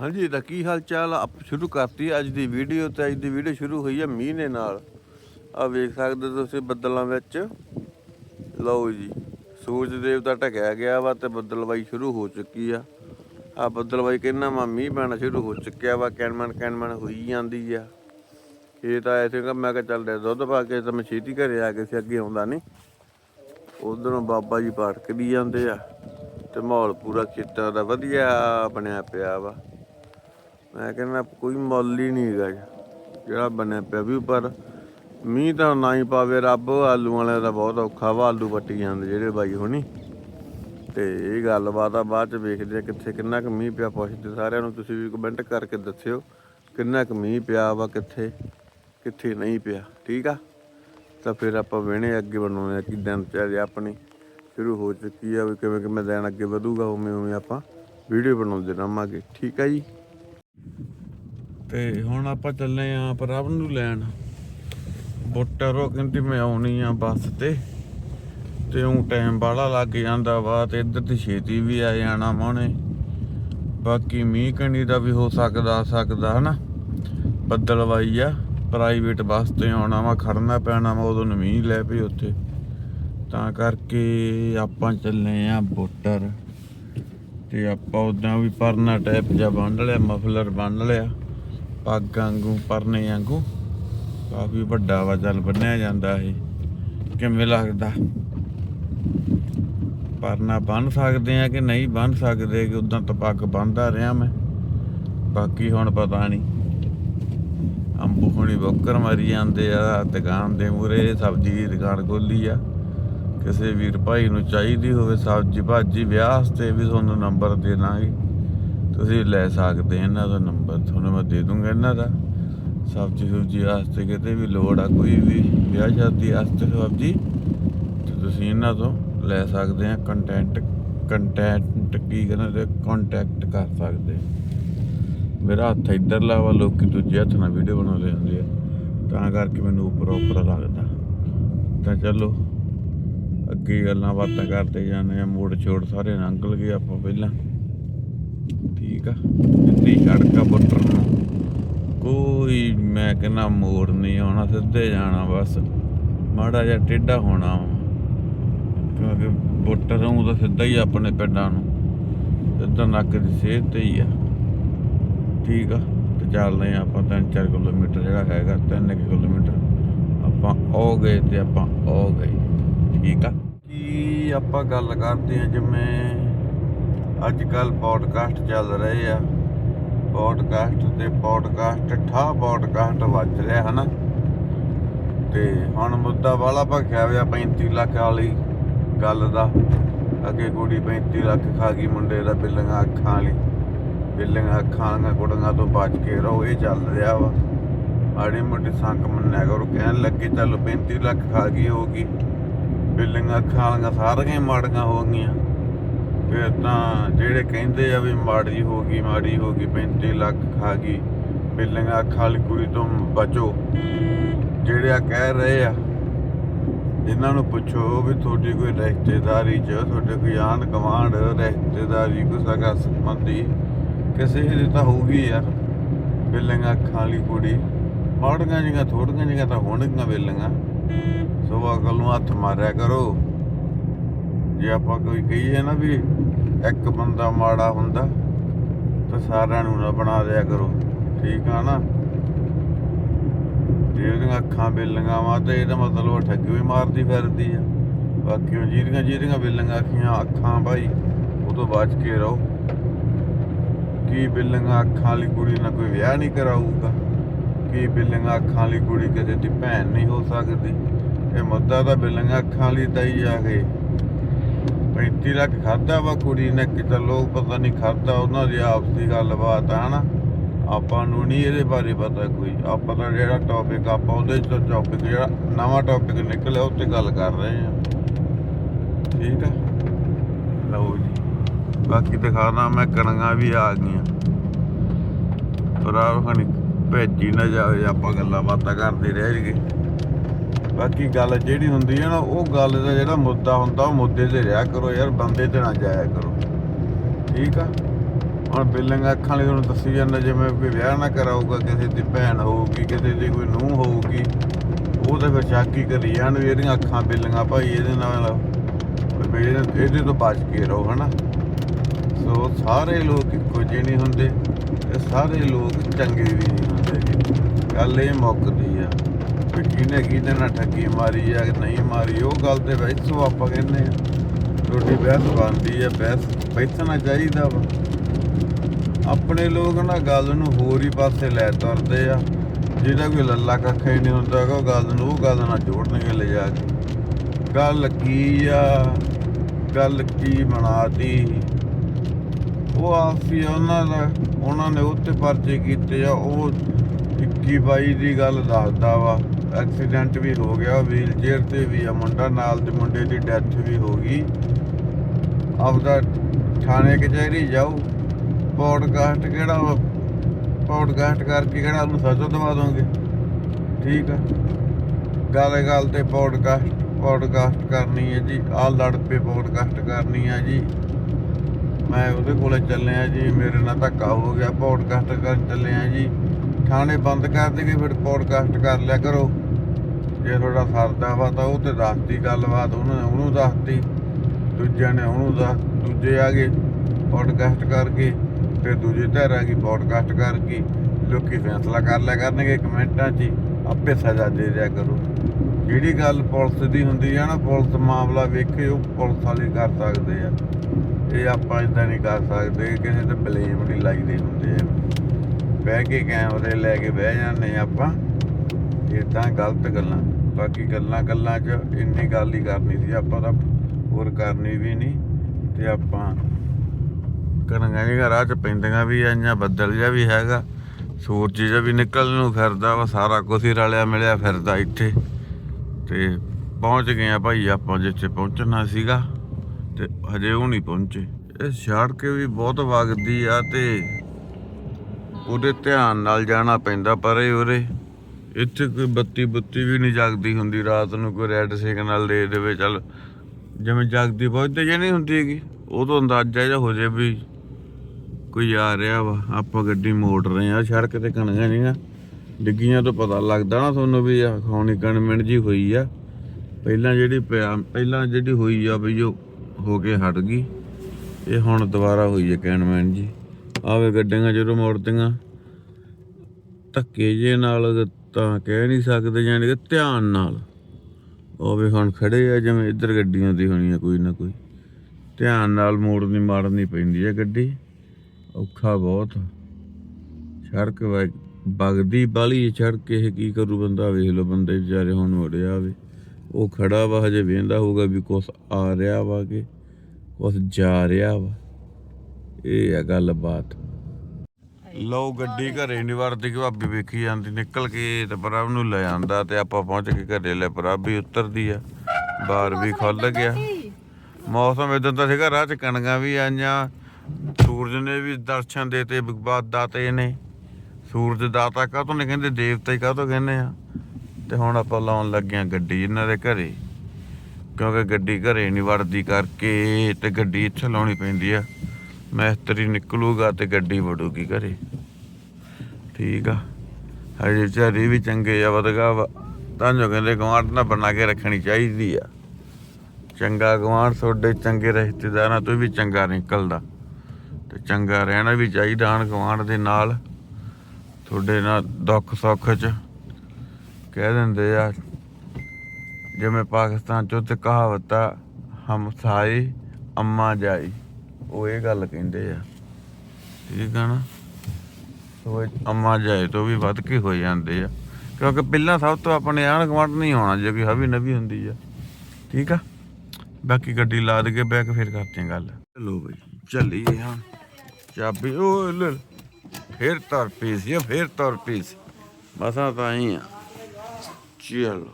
ਹਾਂਜੀ ਤਾਂ ਕੀ ਹਾਲ ਚਾਲ ਆਪ ਸ਼ੁਰੂ ਕਰਤੀ ਅੱਜ ਦੀ ਵੀਡੀਓ ਤੇ ਅੱਜ ਦੀ ਵੀਡੀਓ ਸ਼ੁਰੂ ਹੋਈ ਹੈ ਮੀਂਹ ਦੇ ਨਾਲ। ਆ ਵੇਖ ਸਕਦੇ ਤੁਸੀਂ ਬੱਦਲਾਂ ਵਿੱਚ। ਲਓ ਜੀ, ਸੂਰਜ ਦੇਵਤਾ ਢਕਿਆ ਗਿਆ ਵਾ ਤੇ ਬੱਦਲਵਾਈ ਸ਼ੁਰੂ ਹੋ ਚੁੱਕੀ ਆ। ਆ ਬੱਦਲਵਾਈ ਕਹਿੰਦਾ ਵਾ, ਮੀਂਹ ਪੈਣਾ ਸ਼ੁਰੂ ਹੋ ਚੁੱਕਿਆ ਵਾ ਕੈਨਮਨ ਕੈਨਮਨ ਹੋਈ ਜਾਂਦੀ ਆ। ਇਹ ਤਾਂ ਐਸੇ ਕਿ ਮੈਂ ਕਿਹਾ ਚੱਲ ਰਿਹਾ ਦੁੱਧ ਪਾ ਕੇ ਤਾਂ ਮੈਂ ਛੇਤੀ ਘਰੇ ਆ ਕੇ ਸੀ, ਅੱਗੇ ਆਉਂਦਾ ਨਹੀਂ ਉਧਰੋਂ ਬਾਬਾ ਜੀ ਪਾਠ ਕਰੀ ਜਾਂਦੇ ਆ ਤੇ ਮਾਹੌਲ ਪੂਰਾ ਖੇਤਾਂ ਦਾ ਵਧੀਆ ਬਣਿਆ ਪਿਆ ਵਾ। ਮੈਂ ਕਹਿੰਦਾ ਕੋਈ ਮੁੱਲ ਹੀ ਨਹੀਂ ਹੈਗਾ ਜਿਹੜਾ ਬਣਿਆ ਪਿਆ ਵੀ ਪਰ ਮੀਂਹ ਤਾਂ ਨਾ ਹੀ ਪਾਵੇ ਰੱਬ, ਆਲੂ ਵਾਲਿਆਂ ਦਾ ਬਹੁਤ ਔਖਾ ਵਾ, ਆਲੂ ਪੱਟੀ ਜਾਂਦੇ ਜਿਹੜੇ ਬਾਈ ਹੋਣੀ। ਤੇ ਇਹ ਗੱਲਬਾਤ ਆ, ਬਾਅਦ ਚ ਵੇਖਦੇ ਆ ਕਿੱਥੇ ਕਿੰਨਾ ਕੁ ਮੀਂਹ ਪਿਆ, ਪੁੱਛਦੇ ਸਾਰਿਆਂ ਨੂੰ, ਤੁਸੀਂ ਵੀ ਕਮੈਂਟ ਕਰਕੇ ਦੱਸਿਓ ਕਿੰਨਾ ਕੁ ਮੀਂਹ ਪਿਆ ਵਾ ਕਿੱਥੇ ਕਿੱਥੇ ਨਹੀਂ ਪਿਆ, ਠੀਕ ਆ? ਤਾਂ ਫਿਰ ਆਪਾਂ ਵੇਣੇ ਅੱਗੇ ਬਣਾਉਣੇ ਆ ਕਿ ਦਿਨ ਚੜ੍ਹਿਆ ਆਪਣੀ, ਸ਼ੁਰੂ ਹੋ ਚੁੱਕੀ ਆ, ਵੀ ਕਿਵੇਂ ਕਿਵੇਂ ਦਿਨ ਅੱਗੇ ਵਧੂਗਾ, ਉਵੇਂ ਉਵੇਂ ਆਪਾਂ ਵੀਡੀਓ ਬਣਾਉਂਦੇ ਰਹਾਂਗੇ, ਠੀਕ ਆ ਜੀ? ਤੇ ਹੁਣ ਆਪਾਂ ਚੱਲੇ ਆਂ ਪ੍ਰਭ ਨੂੰ ਲੈਣ। ਬੁੱਟਰੋ ਕਹਿੰਦੀ ਮੈਂ ਆਉਣੀ ਆ ਬੱਸ ਤੇ। ਤੇ ਉਹ ਟਾਈਮ ਬਾਹਲਾ ਲੱਗ ਜਾਂਦਾ ਵਾ ਤੇ ਇੱਧਰ ਤੇ ਛੇਤੀ ਵੀ ਆ ਜਾਣਾ ਮੋਨੇ ਬਾਕੀ ਮੀਂਹ ਕਣੀ ਦਾ ਵੀ ਹੋ ਸਕਦਾ, ਆ ਸਕਦਾ ਹਨਾ। ਬੱਦਲਵਾਈ ਆ ਪ੍ਰਾਈਵੇਟ ਬੱਸ ਤੇ ਆਉਣਾ ਵਾ, ਖੜਨਾ ਪੈਣਾ ਵਾ, ਉਦੋਂ ਮੀਂਹ ਲੈ ਪਈ ਉੱਥੇ। ਤਾਂ ਕਰਕੇ ਆਪਾਂ ਚੱਲੇ ਆ ਬੋਟਰ। ਤੇ ਆਪਾਂ ਉਦਾਂ ਵੀ ਪਰਨਾ ਟੈਪ ਜਾਂ ਬੰਨ ਲਿਆ ਮਫਲਰ ਬੰਨ ਲਿਆ। ਪੱਗ ਵਾਂਗੂ, ਪਰਨੇ ਵਾਂਗੂ। ਕਾਫੀ ਵੱਡਾ ਵਾ, ਚੱਲ ਬੰਨਿਆ ਜਾਂਦਾ ਇਹ। ਕਿਵੇਂ ਲੱਗਦਾ? ਪਰਨਾ ਬੰਨ ਸਕਦੇ ਆ ਕਿ ਨਹੀਂ ਬੰਨ ਸਕਦੇ? ਕਿ ਉਦਾਂ ਤਾਂ ਪੱਗ ਬੰਨਦਾ ਰਿਹਾ ਮੈਂ। ਬਾਕੀ ਹੁਣ ਪਤਾ ਨਹੀਂ। ਅੰਬੂ ਹੁਣੀ ਬੋਕਰ ਮਾਰੀ ਜਾਂਦੇ ਆ, ਦੁਕਾਨ ਦੇ ਮੂਰੇ ਸਬਜ਼ੀ ਦੀ ਦੁਕਾਨ ਖੋਲੀ ਆ। ਕਿਸੇ ਵੀਰ ਭਾਈ ਨੂੰ ਚਾਹੀਦੀ ਹੋਵੇ ਸਬਜ਼ੀ ਭਾਜੀ ਵਿਆਹ ਤੇ ਵੀ ਤੁਹਾਨੂੰ ਨੰਬਰ ਦੇ ਦਾਂਗੇ ਤੁਸੀਂ ਲੈ ਸਕਦੇ ਇਹਨਾਂ ਦਾ ਨੰਬਰ ਤੁਹਾਨੂੰ ਮੈਂ ਦੇ ਦੂੰਗਾ ਇਹਨਾਂ ਦਾ। ਸਬਜ਼ੀ ਸੁਬਜ਼ੀ ਵਾਸਤੇ ਕਿਤੇ ਵੀ ਲੋੜ ਆ, ਕੋਈ ਵੀ ਵਿਆਹ ਸ਼ਾਦੀ ਵਾਸਤੇ ਸਬਜ਼ੀ, ਤੇ ਤੁਸੀਂ ਇਹਨਾਂ ਤੋਂ ਲੈ ਸਕਦੇ ਆ ਕੰਟੈਂਟ ਕੰਟੈਂਟ ਕੀ ਕਹਿੰਦੇ ਕੰਟੈਕਟ ਕਰ ਸਕਦੇ ਮੇਰਾ ਹੱਥ ਇੱਧਰਲਾ ਵਾ ਲੋਕੀ ਦੂਜੇ ਹੱਥ ਨਾਲ ਵੀਡੀਓ ਬਣਾਉਂਦੇ ਹੁੰਦੇ ਆ, ਤਾਂ ਕਰਕੇ ਮੈਨੂੰ ਉੱਪਰ ਉੱਪਰ ਲੱਗਦਾ। ਤਾਂ ਚਲੋ, ਅੱਗੇ ਗੱਲਾਂ ਬਾਤਾਂ ਕਰਦੇ ਜਾਂਦੇ ਆ, ਮੋੜ ਛੋੜ ਸਾਰੇ ਨੰਗਲ ਗਏ ਆਪਾਂ ਪਹਿਲਾਂ। ਠੀਕ ਆ। ਜਿੱਦੀ ਸੜਕਾ ਬੁੱਟਰ ਕੋਈ ਮੈਂ ਕਹਿੰਦਾ ਮੋੜ ਨਹੀਂ ਆਉਣਾ, ਸਿੱਧੇ ਜਾਣਾ ਬਸ। ਮਾੜਾ ਜਿਹਾ ਟੇਢਾ ਹੋਣਾ ਵਾ। ਕਿਉਂਕਿ ਬੁੱਟਰ ਨੂੰ ਤਾਂ ਸਿੱਧਾ ਹੀ ਆਪਣੇ ਪਿੰਡਾਂ ਨੂੰ। ਸਿੱਧਾ ਨੱਕ ਦੀ ਸੇਧ ਤੇ ਹੀ ਆ। ਠੀਕ ਆ। ਤੇ ਚੱਲਦੇ ਆ ਆਪਾਂ 3-4 ਕਿਲੋਮੀਟਰ, ਜਿਹੜਾ ਹੈਗਾ 3 ਕਿਲੋਮੀਟਰ। ਆਪਾਂ ਉਹ ਗਏ ਤੇ ਆਪਾਂ ਉਹ ਗਏ। ਠੀਕ ਆ। ਕੀ ਆਪਾਂ ਗੱਲ ਕਰਦੇ ਆ ਜਿਵੇਂ ਅੱਜ ਕੱਲ ਪੋਡਕਾਸਟ ਚੱਲ ਰਹੇ ਆ। ਪੋਡਕਾਸਟ ਤੇ ਪੋਡਕਾਸਟ ਠਾ ਪੋਡਕਾਸਟ ਵੱਜ ਰਿਹਾ, ਹਨਾ? ਤੇ ਹੁਣ ਮੁੱਦਾ ਵਾਲਾ ਭਖਿਆ ਹੋਇਆ 35 ਲੱਖ ਵਾਲੀ ਗੱਲ ਦਾ। ਅੱਗੇ ਕੁੜੀ 35 ਲੱਖ ਖਾ ਗਈ ਮੁੰਡੇ ਦਾ ਬਿੱਲੀਆਂ ਅੱਖਾਂ ਵਾਲੀ। ਬਿੱਲੀਆਂ ਅੱਖਾਂ ਵਾਲੀਆਂ ਕੁੜੀਆਂ ਤੋਂ ਬਚ ਕੇ ਰਹੋ, ਇਹ ਚੱਲ ਰਿਹਾ ਵਾ। ਆੜੀ ਮੋਟੀ ਸੰਗ ਮੰਨਿਆ ਕਰੋ, ਕਹਿਣ ਲੱਗੇ ਚੱਲ 35 ਲੱਖ ਖਾ ਗਈ ਹੋਗੀ ਬਿੱਲੀਆਂ ਅੱਖਾਂ ਵਾਲੀਆਂ ਸਾਰੀਆਂ ਮਾੜੀਆਂ ਹੋ ਗਈਆਂ। ਫਿਰ ਤਾਂ ਜਿਹੜੇ ਕਹਿੰਦੇ ਆ ਵੀ ਮਾੜੀ ਹੋ ਗਈ, ਮਾੜੀ ਹੋ ਗਈ 35 ਲੱਖ ਖਾ ਗਈ, ਬਿੱਲੀਆਂ ਅੱਖਾਂ ਵਾਲੀ ਕੁੜੀ ਤੋਂ ਬਚੋ। ਜਿਹੜੇ ਆ ਕਹਿ ਰਹੇ ਆ, ਇਹਨਾਂ ਨੂੰ ਪੁੱਛੋ ਵੀ ਤੁਹਾਡੀ ਕੋਈ ਰਿਸ਼ਤੇਦਾਰੀ 'ਚ, ਤੁਹਾਡੇ ਕੋਈ ਆਂਢ ਗੁਆਂਢ ਰਿਸ਼ਤੇਦਾਰੀ, ਕੋਈ ਸਗਾ ਸੰਬੰਧੀ ਕਿਸੇ ਦੀ ਤਾਂ ਹੋਊਗੀ ਯਾਰ, ਬਿੱਲੀਆਂ ਅੱਖਾਂ ਵਾਲੀ ਕੁੜੀ। ਮਾੜੀਆਂ ਜਿਹੀਆਂ, ਥੋੜੀਆਂ ਜਿਹੀਆਂ ਤਾਂ ਹੋਣਗੀਆਂ ਬਿੱਲੀਆਂ। ਸੋ ਅਕਲ ਨੂੰ ਹੱਥ ਮਾਰਿਆ ਕਰੋ। ਜੇ ਆਪਾਂ ਕੋਈ ਕਹੀਏ ਨਾ ਵੀ ਇੱਕ ਬੰਦਾ ਮਾੜਾ ਹੁੰਦਾ, ਤਾਂ ਸਾਰਿਆਂ ਨੂੰ ਨਾ ਬਣਾ ਦਿਆ ਕਰੋ, ਠੀਕ ਆ ਨਾ? ਜੇ ਉਹਦੀਆਂ ਅੱਖਾਂ ਬਿੱਲੀਆਂ ਵਾ, ਤੇ ਇਹਦਾ ਮਤਲਬ ਉਹ ਠੱਗੀ ਵੀ ਮਾਰਦੀ ਫਿਰਦੀ ਆ। ਬਾਕੀ ਉਹ ਜਿਹਦੀਆਂ ਜਿਹਦੀਆਂ ਬਿੱਲੀਆਂ ਅੱਖੀਆਂ ਅੱਖਾਂ ਭਾਈ ਉਹ ਤੋਂ ਬਚ ਕੇ ਰਹੋ? ਕੀ ਬਿੱਲੀਆਂ ਅੱਖਾਂ ਵਾਲੀ ਕੁੜੀ ਨਾਲ ਕੋਈ ਵਿਆਹ ਨਹੀਂ ਕਰਾਊਗਾ? ਕੀ ਬਿੱਲੀਆਂ ਅੱਖਾਂ ਵਾਲੀ ਕੁੜੀ ਕਿਸੇ ਦੀ ਭੈਣ ਨਹੀਂ ਹੋ ਸਕਦੀ? ਇਹ ਮੁੱਦਾ ਤਾਂ ਬਿੱਲੀਆਂ ਅੱਖਾਂ ਵਾਲੀ ਦਾ ਹੀ ਆ ਕੇ 35 ਲੱਖ ਖਾਦਾ ਵਾ, ਕੁੜੀ ਨੇ ਕਿਤੇ ਲੋਕ ਪਤਾ ਨਹੀਂ ਖਾਦਾ ਉਹਨਾਂ ਦੀ ਆਪਸੀ ਗੱਲਬਾਤ ਆ, ਹਨਾ? ਆਪਾਂ ਨੂੰ ਨਹੀਂ ਇਹਦੇ ਬਾਰੇ ਪਤਾ ਕੋਈ। ਆਪਾਂ ਤਾਂ ਜਿਹੜਾ ਟੌਪਿਕ ਆਪਾਂ ਉਹਦੇ ਤੋਂ ਟੌਪਿਕ ਜਿਹੜਾ ਨਵਾਂ ਟੌਪਿਕ ਨਿਕਲਿਆ ਉੱਤੇ ਗੱਲ ਕਰ ਰਹੇ ਆ। ਠੀਕ ਆ? ਲਓ ਜੀ। ਬਾਕੀ ਦਿਖਾਣਾ ਮੈਂ ਕਣੀਆਂ ਵੀ ਆ ਗਈਆਂ। ਪਰ ਆ ਖਣੀ ਭੇਜੀ ਨਾ ਜਾਵੇ, ਆਪਾਂ ਗੱਲਾਂ ਬਾਤਾਂ ਕਰਦੇ ਰਹਿ ਜਗੇ ਬਾਕੀ ਗੱਲ ਜਿਹੜੀ ਹੁੰਦੀ ਹੈ ਨਾ, ਉਹ ਗੱਲ ਦਾ ਜਿਹੜਾ ਮੁੱਦਾ ਹੁੰਦਾ, ਉਹ ਮੁੱਦੇ ਤੇ ਰਿਹਾ ਕਰੋ ਯਾਰ, ਬੰਦੇ ਤੇ ਨਾ ਜਾਇਆ ਕਰੋ। ਠੀਕ ਆ? ਹੁਣ ਬਿੱਲਿੰਗ ਅੱਖਾਂ ਵਾਲੀ ਤੁਹਾਨੂੰ ਦੱਸੀ ਜਾਂਦਾ, ਜਿਵੇਂ ਕੋਈ ਵਿਆਹ ਨਾ ਕਰਾਊਗਾ, ਕਿਸੇ ਦੀ ਭੈਣ ਹੋਊਗੀ, ਕਿਸੇ ਦੀ ਕੋਈ ਨੂੰਹ ਹੋਊਗੀ, ਉਹ ਤਾਂ ਫਿਰ ਸ਼ੱਕ ਹੀ ਕਰੀ ਜਾਣ ਵੀ ਇਹਦੀਆਂ ਅੱਖਾਂ ਬਿੱਲੀਆਂ ਭਾਈ ਇਹਦੇ ਨਾਲ। ਇਹਦੇ ਤੋਂ ਬਚ ਕੇ ਰਹੋ, ਹਨਾ? ਸੋ ਸਾਰੇ ਲੋਕ ਇੱਕੋ ਜਿਹੇ ਨਹੀਂ ਹੁੰਦੇ ਤੇ ਸਾਰੇ ਲੋਕ ਚੰਗੇ ਵੀ ਨਹੀਂ ਹੁੰਦੇ। ਗੱਲ ਇਹ ਮੁੱਕਦੀ ਆ। ਵੀ ਕਿਹਨੇ ਕਿਹਦੇ ਨਾਲ ਠੱਗੀ ਮਾਰੀ ਆ ਕਿ ਨਹੀਂ ਮਾਰੀ, ਉਹ ਗੱਲ ਤੇ ਵੈਸੋ ਆਪਾਂ ਕਹਿੰਦੇ ਆ ਰੋਟੀ ਬਹਿਸ ਬਣਦੀ ਆ ਬਹਿਸ ਬੈਠਣਾ ਚਾਹੀਦਾ ਵਾ। ਆਪਣੇ ਲੋਕ ਨਾ ਗੱਲ ਨੂੰ ਹੋਰ ਹੀ ਪਾਸੇ ਲੈ ਤੁਰਦੇ ਆ, ਜਿਹੜਾ ਕੋਈ ਲੱਲਾ ਕੱਖਾ ਹੀ ਨਹੀਂ ਹੁੰਦਾ ਉਹ ਗੱਲ ਨੂੰ, ਉਹ ਗੱਲ ਨਾਲ ਜੋੜਨਗੇ ਲੈ ਜਾ ਕੇ ਗੱਲ ਕੀ ਆ, ਗੱਲ ਕੀ ਬਣਾਤੀ ਉਹ ਆਪਸੀ ਉਹਨਾਂ ਦਾ, ਉਹਨਾਂ ਨੇ ਉੱਤੇ ਪਰਚੇ ਕੀਤੇ ਆ, ਉਹ 21 22 ਦੀ ਗੱਲ ਦੱਸਦਾ ਵਾ। ਐਕਸੀਡੈਂਟ ਵੀ ਹੋ ਗਿਆ, ਵੀਲ ਚੇਅਰ ਤੇ ਵੀ ਆ ਮੁੰਡਾ, ਨਾਲ ਦੇ ਮੁੰਡੇ ਦੀ ਡੈਥ ਵੀ ਹੋ ਗਈ। ਆਪਦਾ ਥਾਣੇ ਕਚਹਿਰੀ ਜਾਓ ਪੋਡਕਾਸਟ ਕਿਹੜਾ ਵਾ ਪੋਡਕਾਸਟ ਕਰਕੇ ਕਿਹੜਾ ਉਹਨੂੰ ਸਜ਼ਾ ਦਵਾ ਦੋਗੇ? ਠੀਕ ਆ? ਗੱਲ ਗੱਲ ਤੇ ਪੋਡਕਾਸਟ ਪੋਡਕਾਸਟ ਕਰਨੀ ਹੈ ਜੀ ਆ ਲੜ ਪੇ ਪੋਡਕਾਸਟ ਕਰਨੀ ਹੈ ਜੀ। ਮੈਂ ਉਹਦੇ ਕੋਲੇ ਚੱਲਿਆ ਜੀ, ਮੇਰੇ ਨਾਲ ਧੱਕਾ ਹੋ ਗਿਆ ਪੋਡਕਾਸਟ ਕਰਨ ਚੱਲਿਆ ਜੀ। ਥਾਣੇ ਬੰਦ ਕਰ ਦੇ ਕੇ ਫਿਰ ਪੋਡਕਾਸਟ ਕਰ ਲਿਆ ਕਰੋ। ਜੇ ਤੁਹਾਡਾ ਸਰਦਾ ਵਾ ਤਾਂ ਉਹ ਤੇ ਦੱਸਦੀ ਗੱਲਬਾਤ ਉਹਨੂੰ ਉਹਨੂੰ ਦੱਸਦੀ ਦੂਜਿਆਂ ਨੇ ਉਹਨੂੰ ਦੱਸ ਦੂਜੇ ਆ ਗਏ ਪੋਡਕਾਸਟ ਕਰਕੇ ਫਿਰ ਦੂਜੇ ਧਿਰ ਆ ਗਈ ਪੋਡਕਾਸਟ ਕਰਕੇ ਲੋਕੀ ਫੈਸਲਾ ਕਰ ਲਿਆ ਕਰਨਗੇ ਕਮੈਂਟਾਂ 'ਚ ਹੀ, ਆਪੇ ਸਜ਼ਾ ਦੇ ਦਿਆ ਕਰੋ। ਜਿਹੜੀ ਗੱਲ ਪੁਲਿਸ ਦੀ ਹੁੰਦੀ ਆ ਨਾ ਪੁਲਿਸ ਮਾਮਲਾ ਵੇਖੇ ਉਹ ਪੁਲਿਸ ਵਾਲੇ ਕਰ ਸਕਦੇ ਆ। ਇਹ ਆਪਾਂ ਇਦਾਂ ਨਹੀਂ ਕਰ ਸਕਦੇ ਕਿਸੇ ਤੇ ਬਲੇਮ ਨਹੀਂ ਲਾਈਦੇ ਹੁੰਦੇ ਆ। ਬਹਿ ਕੇ ਕੈਮਰੇ ਲੈ ਕੇ ਬਹਿ ਜਾਂਦੇ ਆਪਾਂ ਇਦਾਂ ਗਲਤ ਗੱਲਾਂ। ਬਾਕੀ ਗੱਲਾਂ ਗੱਲਾਂ 'ਚ ਇੰਨੀ ਗੱਲ ਹੀ ਕਰਨੀ ਸੀ, ਆਪਾਂ ਤਾਂ ਹੋਰ ਕਰਨੀ ਵੀ ਨਹੀਂ ਤੇ ਆਪਾਂ ਕਰਾਂਗੇ ਨਹੀਂ ਰਾਹ 'ਚ ਪੈਂਦੀਆਂ ਵੀ ਆਈਆਂ ਬੱਦਲ ਜਿਹਾ ਵੀ ਹੈਗਾ, ਸੂਰਜ ਜਿਹਾ ਵੀ ਨਿਕਲਣ ਨੂੰ ਫਿਰਦਾ ਵਾ, ਸਾਰਾ ਕੁਝ ਹੀ ਰਲਿਆ ਮਿਲਿਆ ਫਿਰਦਾ ਇੱਥੇ। ਤੇ ਪਹੁੰਚ ਗਏ ਆ ਭਾਈ ਆਪਾਂ ਜਿੱਥੇ ਪਹੁੰਚਣਾ ਸੀਗਾ ਤੇ ਹਜੇ ਉਹ ਨਹੀਂ ਪਹੁੰਚੇ। ਇਹ ਸੜਕ ਵੀ ਬਹੁਤ ਵਗਦੀ ਆ ਤੇ ਉਹਦੇ ਧਿਆਨ ਨਾਲ ਜਾਣਾ ਪੈਂਦਾ ਪਰੇ ਉਰੇ। ਇੱਥੇ ਕੋਈ ਬੱਤੀ ਬੁੱਤੀ ਵੀ ਨਹੀਂ ਜਗਦੀ ਹੁੰਦੀ, ਰਾਤ ਨੂੰ ਕੋਈ ਰੈੱਡ ਸਿਗਨਲ ਦੇ ਦੇਵੇ, ਚੱਲ ਜਿਵੇਂ ਜਗਦੀ ਪਹੁੰਚਦੇ ਜੇ ਨਹੀਂ ਹੁੰਦੀ ਹੈਗੀ ਉਹ ਤੋਂ ਅੰਦਾਜ਼ਾ ਜਿਹਾ ਹੋ ਜੇ ਵੀ ਕੋਈ ਆ ਰਿਹਾ ਵਾ, ਆਪਾਂ ਗੱਡੀ ਮੋੜ ਰਹੇ ਆ ਸੜਕ ਤੇ ਕਣੀਆਂ ਨਹੀਂ ਡਿੱਗੀਆਂ ਤੋਂ ਪਤਾ ਲੱਗਦਾ ਨਾ ਤੁਹਾਨੂੰ ਵੀ ਆ ਖੌਣੀ ਕਣਮਿੰਡ ਜੀ ਹੋਈ ਆ। ਪਹਿਲਾਂ ਜਿਹੜੀ ਪਿਆ, ਪਹਿਲਾਂ ਜਿਹੜੀ ਹੋਈ ਆ ਵੀ ਉਹ ਹੋ ਕੇ ਹਟ ਗਈ, ਇਹ ਹੁਣ ਦੁਬਾਰਾ ਹੋਈ ਹੈ ਕਣਮਿੰਡ ਜੀ ਆਵੇ ਗੱਡੀਆਂ ਜਦੋਂ ਮੋੜਦੀਆਂ ਧੱਕੇ ਜੇ ਨਾਲ ਤਾਂ ਕਹਿ ਨਹੀਂ ਸਕਦੇ ਜਾਨੀ ਕਿ ਧਿਆਨ ਨਾਲ। ਉਹ ਵੀ ਹੁਣ ਖੜੇ ਆ, ਜਿਵੇਂ ਇੱਧਰ ਗੱਡੀਆਂ ਦੀ ਹੋਣੀ ਆ, ਕੋਈ ਨਾ ਕੋਈ। ਧਿਆਨ ਨਾਲ ਮੋੜਨੀ ਮਾਰਨੀ ਪੈਂਦੀ ਹੈ ਗੱਡੀ। ਔਖਾ ਬਹੁਤ। ਸੜਕ ਬਗਦੀ ਵਗਦੀ ਬਾਲੀ ਸੜਕ, ਇਹ ਕੀ ਕਰੂ ਬੰਦਾ? ਵੇਖ ਲਓ ਬੰਦੇ ਵਿਚਾਰੇ ਹੁਣ ਮੁੜਿਆ ਵੇ ਉਹ ਖੜਾ ਵਾ, ਹਜੇ ਵੇਂਦਾ ਹੋਊਗਾ ਵੀ ਕੁਛ ਆ ਰਿਹਾ ਵਾ ਕਿ ਕੁਛ ਜਾ ਰਿਹਾ ਵਾ। ਇਹ ਆ ਗੱਲ ਬਾਤ ਲਓ ਗੱਡੀ ਘਰੇ ਨਹੀਂ ਵਰਦੀ ਕਿ ਭਾਬੀ ਵੇਖੀ ਜਾਂਦੀ ਨਿਕਲ ਕੇ ਤੇ ਪ੍ਰਭ ਨੂੰ ਲੈ ਆਂਦਾ ਤੇ ਆਪਾਂ ਪਹੁੰਚ ਕੇ ਘਰੇ ਲੈ ਪ੍ਰਭ ਵੀ ਉਤਰਦੀ ਆ। ਬਾਹਰ ਵੀ ਖੁੱਲ ਗਿਆ। ਮੌਸਮ ਇਦਾਂ ਦਾ ਸੀਗਾ ਰਾਹ ਚ ਕਣਕਾਂ ਵੀ ਆਈਆਂ ਸੂਰਜ ਨੇ ਵੀ ਦਰਸ਼ਨ ਦੇਤੇ ਬਾਦ ਦਾਤੇ ਨੇ। ਸੂਰਜ ਦਾਤਾ ਕਾਹਤੋਂ ਨਹੀਂ ਕਹਿੰਦੇ ਦੇਵਤਾ ਹੀ ਕਾਹਤੋਂ ਕਹਿੰਦੇ ਆ? ਤੇ ਹੁਣ ਆਪਾਂ ਲਾਉਣ ਲੱਗੇ ਆ ਗੱਡੀ ਇਹਨਾਂ ਦੇ ਘਰੇ। ਕਿਉਂਕਿ ਗੱਡੀ ਘਰੇ ਨਹੀਂ ਵੜਦੀ ਕਰਕੇ ਤੇ ਗੱਡੀ ਇੱਥੇ ਲਾਉਣੀ ਪੈਂਦੀ ਆ। ਮੈਸਤਰੀ ਨਿਕਲੂਗਾ ਤੇ ਗੱਡੀ ਵੜੂਗੀ ਘਰੇ। ਠੀਕ ਆ। ਹਜੇ ਵਿਚਾਰੀ ਵੀ ਚੰਗੇ ਆ ਵਦਗਾ ਵਾ। ਤਾਂ ਜੋ ਕਹਿੰਦੇ ਗਵਾਂਢ ਨਾ ਬਣਾ ਕੇ ਰੱਖਣੀ ਚਾਹੀਦੀ ਆ। ਚੰਗਾ ਗਵਾਂਢ ਤੁਹਾਡੇ ਚੰਗੇ ਰਿਸ਼ਤੇਦਾਰਾਂ ਤੋਂ ਵੀ ਚੰਗਾ ਨਿਕਲਦਾ। ਤੇ ਚੰਗਾ ਰਹਿਣਾ ਵੀ ਚਾਹੀਦਾ ਹਨ ਗਵਾਂਢ ਦੇ ਨਾਲ। ਤੁਹਾਡੇ ਨਾਲ ਦੁੱਖ ਸੁੱਖ 'ਚ ਕਹਿ ਦਿੰਦੇ ਆ, ਜਿਵੇਂ ਪਾਕਿਸਤਾਨ 'ਚ ਤੇ ਕਹਾਵਤ ਆ ਹਮਸਾਈ ਅੰਮਾ ਜਾਈ। ਉਹ ਇਹ ਗੱਲ ਕਹਿੰਦੇ ਆ, ਠੀਕ ਆ ਨਾ? ਸੋ ਇਹ ਅੰਮਾ ਜਾਏ ਤੋਂ ਵੀ ਵੱਧ ਕੇ ਹੋ ਜਾਂਦੇ ਆ। ਕਿਉਂਕਿ ਪਹਿਲਾਂ ਸਭ ਤੋਂ ਆਪਣੇ ਆਣ ਗਵਾਂਢ ਨਹੀਂ ਹੋਣਾ, ਜੇ ਕੋਈ ਹਵੀ ਨਵੀ ਹੁੰਦੀ ਆ। ਠੀਕ ਆ? ਬਾਕੀ ਗੱਡੀ ਲਾ ਦੇ ਕੇ ਬੈਕ ਫਿਰ ਕਰਦੇ ਗੱਲ। ਚਲੋ ਬਈ, ਚੱਲੀਏ ਹਾਂ। ਚਾਬੀ ਉਹ ਲੈ ਲੈ। ਫਿਰ ਤੁਰ ਪਈ ਸੀ ਫਿਰ ਤੁਰ ਪਈ ਸੀ ਮਸਾਂ ਤਾਂ ਹੀ ਆ। ਚਲੋ।